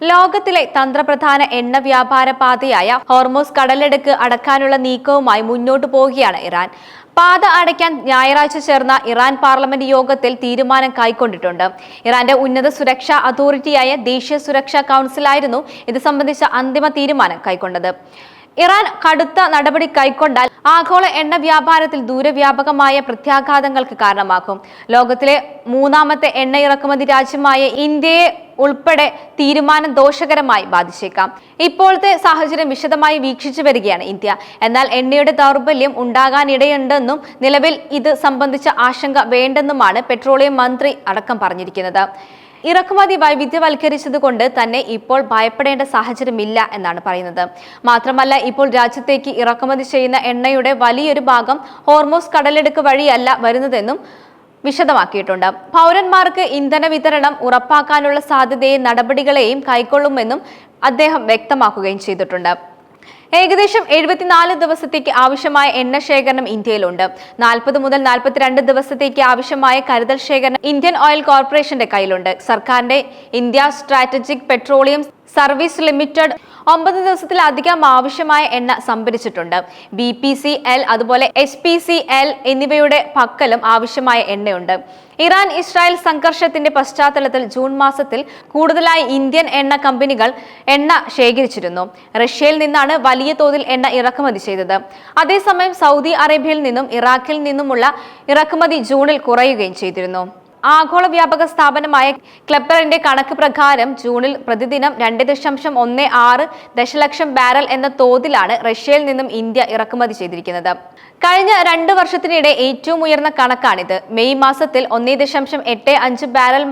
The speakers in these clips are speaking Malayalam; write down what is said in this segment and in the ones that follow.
ലോകത്തിലെ തന്ത്രപ്രധാന എണ്ണ വ്യാപാര പാതയായ ഹോർമോസ് കടലെടുക്ക് അടക്കാനുള്ള നീക്കവുമായി മുന്നോട്ടു പോവുകയാണ് ഇറാൻ. പാത അടയ്ക്കാൻ ഞായറാഴ്ച ചേർന്ന ഇറാൻ പാർലമെന്റ് യോഗത്തിൽ തീരുമാനം കൈക്കൊണ്ടിട്ടുണ്ട്. ഇറാന്റെ ഉന്നത സുരക്ഷാ അതോറിറ്റിയായ ദേശീയ സുരക്ഷാ കൗൺസിലായിരുന്നു ഇത് സംബന്ധിച്ച അന്തിമ തീരുമാനം കൈക്കൊണ്ടത്. ഇറാൻ കടുത്ത നടപടി കൈക്കൊണ്ടാൽ ആഗോള എണ്ണ വ്യാപാരത്തിൽ ദൂരവ്യാപകമായ പ്രത്യാഘാതങ്ങൾക്ക് കാരണമാക്കും ലോകത്തിലെ മൂന്നാമത്തെ എണ്ണ ഇറക്കുമതി രാജ്യമായ ഇന്ത്യയെ ഉൾപ്പെടെ തീരുമാനം ദോഷകരമായി ബാധിച്ചേക്കാം. ഇപ്പോഴത്തെ സാഹചര്യം വിശദമായി വീക്ഷിച്ചു വരികയാണ് ഇന്ത്യ. എന്നാൽ എണ്ണയുടെ ദൗർബല്യം ഉണ്ടാകാനിടയുണ്ടെന്നും നിലവിൽ ഇത് സംബന്ധിച്ച ആശങ്ക വേണ്ടെന്നുമാണ് പെട്രോളിയം മന്ത്രി അടക്കം പറഞ്ഞിരിക്കുന്നത്. ഇറക്കുമതി വൈവിധ്യവൽക്കരിച്ചതുകൊണ്ട് തന്നെ ഇപ്പോൾ ഭയപ്പെടേണ്ട സാഹചര്യമില്ല എന്നാണ് പറയുന്നത്. മാത്രമല്ല ഇപ്പോൾ രാജ്യത്തേക്ക് ഇറക്കുമതി ചെയ്യുന്ന എണ്ണയുടെ വലിയൊരു ഭാഗം ഹോർമോസ് കടലെടുക്ക് വഴിയല്ല വരുന്നതെന്നും വിശദമാക്കിയിട്ടുണ്ട്. പൗരന്മാർക്ക് ഇന്ധന വിതരണം ഉറപ്പാക്കാനുള്ള സാധ്യതയെയും നടപടികളെയും കൈക്കൊള്ളുമെന്നും അദ്ദേഹം വ്യക്തമാക്കുകയും ചെയ്തിട്ടുണ്ട്. ഏകദേശം എഴുപത്തിനാല് ദിവസത്തേക്ക് ആവശ്യമായ എണ്ണ ശേഖരണം ഇന്ത്യയിലുണ്ട്. നാൽപ്പത് മുതൽ നാൽപ്പത്തിരണ്ട് ദിവസത്തേക്ക് ആവശ്യമായ കരുതൽ ശേഖരണം ഇന്ത്യൻ ഓയിൽ കോർപ്പറേഷന്റെ കയ്യിലുണ്ട്. സർക്കാരിന്റെ India strategic petroleum service limited ഒമ്പത് ദിവസത്തിലധികം ആവശ്യമായ എണ്ണ സംഭരിച്ചിട്ടുണ്ട്. ബി പി സി എൽ അതുപോലെ എച്ച് പി സി എൽ എന്നിവയുടെ പക്കലും ആവശ്യമായ എണ്ണയുണ്ട്. ഇറാൻ ഇസ്രായേൽ സംഘർഷത്തിന്റെ പശ്ചാത്തലത്തിൽ ജൂൺ മാസത്തിൽ കൂടുതലായി ഇന്ത്യൻ എണ്ണ കമ്പനികൾ എണ്ണ ശേഖരിച്ചിരുന്നു. റഷ്യയിൽ നിന്നാണ് വലിയ തോതിൽ എണ്ണ ഇറക്കുമതി ചെയ്തത്. അതേസമയം സൗദി അറേബ്യയിൽ നിന്നും ഇറാഖിൽ നിന്നുമുള്ള ഇറക്കുമതി ജൂണിൽ കുറയുകയും ചെയ്തിരുന്നു. ആഗോള വ്യാപക സ്ഥാപനമായ ക്ലബ്ബറിന്റെ കണക്ക് പ്രകാരം ജൂണിൽ പ്രതിദിനം രണ്ട് ദശാംശം ഒന്ന് ആറ് ദശലക്ഷം ബാരൽ എന്ന തോതിലാണ് റഷ്യയിൽ നിന്നും ഇന്ത്യ ഇറക്കുമതി ചെയ്തിരിക്കുന്നത്. കഴിഞ്ഞ രണ്ട് വർഷത്തിനിടെ ഏറ്റവും ഉയർന്ന കണക്കാണിത്. മെയ് മാസത്തിൽ ഒന്നേ ദശാംശം എട്ട് അഞ്ച് ബാരൽ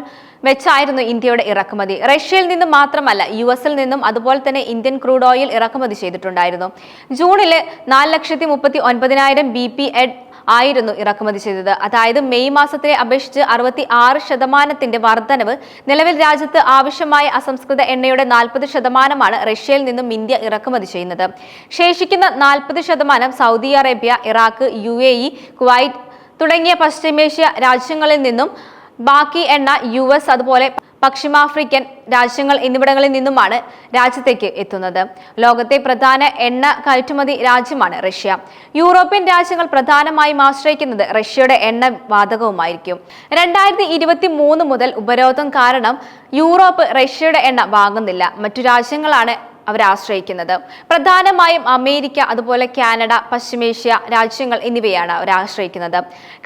വെച്ചായിരുന്നു ഇന്ത്യയുടെ ഇറക്കുമതി. റഷ്യയിൽ നിന്നും മാത്രമല്ല യു എസിൽ നിന്നും അതുപോലെ തന്നെ ഇന്ത്യൻ ക്രൂഡ് ഓയിൽ ഇറക്കുമതി ചെയ്തിട്ടുണ്ടായിരുന്നു. ജൂണിൽ നാല് ലക്ഷത്തി മുപ്പത്തി ഒൻപതിനായിരം ബി പി എഡ് ആയിരുന്നു ഇറക്കുമതി ചെയ്തത്. അതായത് മെയ് മാസത്തെ അപേക്ഷിച്ച് അറുപത്തി ആറ് ശതമാനത്തിന്റെ വർധനവ് നിലവിൽ രാജ്യത്ത് ആവശ്യമായ അസംസ്കൃത എണ്ണയുടെ നാൽപ്പത് ശതമാനമാണ് റഷ്യയിൽ നിന്നും ഇന്ത്യ ഇറക്കുമതി ചെയ്യുന്നത്. ശേഷിക്കുന്ന നാൽപ്പത് ശതമാനം Saudi Arabia Iraq U A E Kuwait തുടങ്ങിയ പശ്ചിമേഷ്യ രാജ്യങ്ങളിൽ നിന്നും ബാക്കി എണ്ണ യു അതുപോലെ പശ്ചിമാഫ്രിക്കൻ രാജ്യങ്ങൾ എന്നിവിടങ്ങളിൽ നിന്നുമാണ് രാജ്യത്തേക്ക് എത്തുന്നത്. ലോകത്തെ പ്രധാന എണ്ണ കയറ്റുമതി രാജ്യമാണ് റഷ്യ. യൂറോപ്യൻ രാജ്യങ്ങൾ പ്രധാനമായും ആശ്രയിക്കുന്നത് റഷ്യയുടെ എണ്ണ വാതകവുമായിരിക്കും. രണ്ടായിരത്തി ഇരുപത്തി മൂന്ന് മുതൽ ഉപരോധം കാരണം യൂറോപ്പ് റഷ്യയുടെ എണ്ണ വാങ്ങുന്നില്ല. മറ്റു രാജ്യങ്ങളാണ് അവർ ആശ്രയിക്കുന്നത് പ്രധാനമായും അമേരിക്ക അതുപോലെ കാനഡ പശ്ചിമേഷ്യ രാജ്യങ്ങൾ എന്നിവയാണ് അവർ ആശ്രയിക്കുന്നത്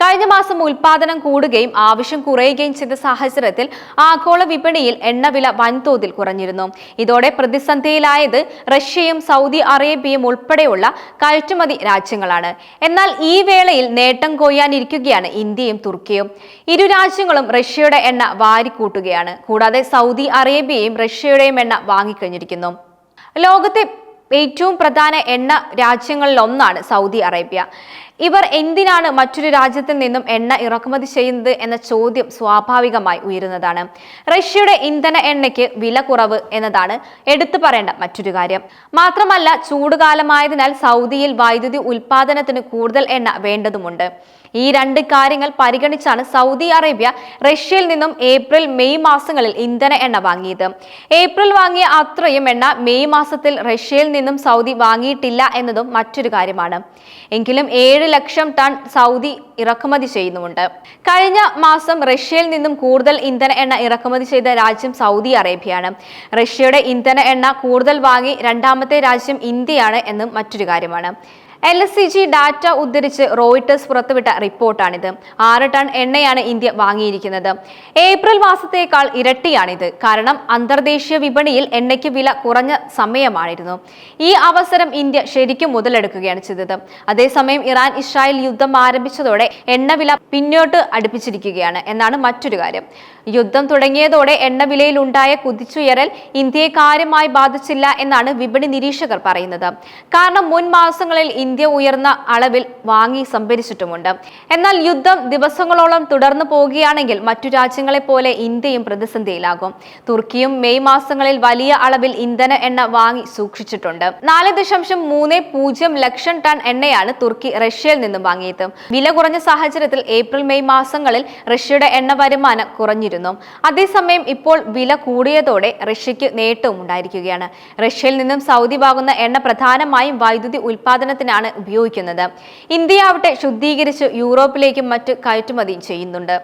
കഴിഞ്ഞ മാസം ഉൽപാദനം കൂടുകയും ആവശ്യം കുറയുകയും ചെയ്ത സാഹചര്യത്തിൽ ആഗോള വിപണിയിൽ എണ്ണവില വൻതോതിൽ കുറഞ്ഞിരുന്നു. ഇതോടെ പ്രതിസന്ധിയിലായത് റഷ്യയും സൗദി അറേബ്യയും ഉൾപ്പെടെയുള്ള കയറ്റുമതി രാജ്യങ്ങളാണ്. എന്നാൽ ഈ വേളയിൽ നേട്ടം കൊയ്യാനിരിക്കുകയാണ് ഇന്ത്യയും തുർക്കിയും. ഇരു രാജ്യങ്ങളും റഷ്യയുടെ എണ്ണ വാരിക്കൂട്ടുകയാണ്. കൂടാതെ സൗദി അറേബ്യയും റഷ്യയുടെയും എണ്ണ വാങ്ങിക്കഴിഞ്ഞിരിക്കുന്നു. ലോകത്തെ ഏറ്റവും പ്രധാന എണ്ണ രാജ്യങ്ങളിൽ ഒന്നാണ് സൗദി അറേബ്യ. ഇവർ എന്തിനാണ് മറ്റൊരു രാജ്യത്തിൽ നിന്നും എണ്ണ ഇറക്കുമതി ചെയ്യുന്നത് എന്ന ചോദ്യം സ്വാഭാവികമായി ഉയരുന്നതാണ്. റഷ്യയുടെ ഇന്ധന എണ്ണയ്ക്ക് വില കുറവ് എന്നതാണ് എടുത്തു പറയേണ്ട മറ്റൊരു കാര്യം. മാത്രമല്ല ചൂടുകാലമായതിനാൽ സൗദിയിൽ വൈദ്യുതി ഉൽപാദനത്തിന് കൂടുതൽ എണ്ണ വേണ്ടതുമുണ്ട്. ഈ രണ്ട് കാര്യങ്ങൾ പരിഗണിച്ചാണ് സൗദി അറേബ്യ റഷ്യയിൽ നിന്നും ഏപ്രിൽ മെയ് മാസങ്ങളിൽ ഇന്ധന എണ്ണ വാങ്ങിയത്. ഏപ്രിൽ വാങ്ങിയ അത്രയും എണ്ണ മെയ് മാസത്തിൽ റഷ്യയിൽ നിന്നും സൗദി വാങ്ങിയിട്ടില്ല എന്നതും മറ്റൊരു കാര്യമാണ്. എങ്കിലും ഏഴ് ലക്ഷം ടൺ സൗദി ഇറക്കുമതി ചെയ്യുന്നുമുണ്ട്. കഴിഞ്ഞ മാസം റഷ്യയിൽ നിന്നും കൂടുതൽ ഇന്ധന എണ്ണ ഇറക്കുമതി ചെയ്ത രാജ്യം സൗദി അറേബ്യയാണ്. റഷ്യയുടെ ഇന്ധന എണ്ണ കൂടുതൽ വാങ്ങി രണ്ടാമത്തെ രാജ്യം ഇന്ത്യയാണ് എന്നും മറ്റൊരു കാര്യമാണ്. L S E G data ഉദ്ധരിച്ച് റോയിട്ടേഴ്സ് പുറത്തുവിട്ട റിപ്പോർട്ടാണിത്. ആറ് ടൺ എണ്ണയാണ് ഇന്ത്യ വാങ്ങിയിരിക്കുന്നത്. ഏപ്രിൽ മാസത്തേക്കാൾ ഇരട്ടിയാണിത്. കാരണം അന്തർദേശീയ വിപണിയിൽ എണ്ണയ്ക്ക് വില കുറഞ്ഞ സമയമായിരുന്നു ഈ അവസരം ഇന്ത്യ ശരിക്കും മുതലെടുക്കുകയാണ് ചെയ്തത്. അതേസമയം ഇറാൻ ഇസ്രായേൽ യുദ്ധം ആരംഭിച്ചതോടെ എണ്ണവില പിന്നോട്ട് അടുപ്പിച്ചിരിക്കുകയാണ് എന്നാണ് മറ്റൊരു കാര്യം. യുദ്ധം തുടങ്ങിയതോടെ എണ്ണവിലയിൽ ഉണ്ടായ കുതിച്ചുയരൽ ഇന്ത്യയെ കാര്യമായി ബാധിച്ചില്ല എന്നാണ് വിപണി നിരീക്ഷകർ പറയുന്നത്. കാരണം മുൻ മാസങ്ങളിൽ ഇന്ത്യ ഉയർന്ന അളവിൽ വാങ്ങി സംഭരിച്ചിട്ടുമുണ്ട്. എന്നാൽ യുദ്ധം ദിവസങ്ങളോളം തുടർന്നു പോവുകയാണെങ്കിൽ മറ്റു രാജ്യങ്ങളെ പോലെ ഇന്ത്യയും പ്രതിസന്ധിയിലാകും. തുർക്കിയും മെയ് മാസങ്ങളിൽ വലിയ അളവിൽ ഇന്ധന എണ്ണ വാങ്ങി സൂക്ഷിച്ചിട്ടുണ്ട്. നാല് ദശാംശം മൂന്ന് പൂജ്യം ലക്ഷം ടൺ എണ്ണയാണ് തുർക്കി റഷ്യയിൽ നിന്നും വാങ്ങിയത്. വില കുറഞ്ഞ സാഹചര്യത്തിൽ ഏപ്രിൽ മെയ് മാസങ്ങളിൽ റഷ്യയുടെ എണ്ണ വരുമാനം കുറഞ്ഞിരുന്നു. അതേസമയം ഇപ്പോൾ വില കൂടിയതോടെ റഷ്യക്ക് നേട്ടവും ഉണ്ടായിരിക്കുകയാണ്. റഷ്യയിൽ നിന്നും സൗദി വാങ്ങുന്ന എണ്ണ പ്രധാനമായും വൈദ്യുതി ഉൽപാദനത്തിനാണ് ഉപയോഗിക്കുന്നത്. ഇന്ത്യ ആവട്ടെ ശുദ്ധീകരിച്ച് യൂറോപ്പിലേക്കും മറ്റ് കയറ്റുമതി ചെയ്യുന്നുണ്ട്.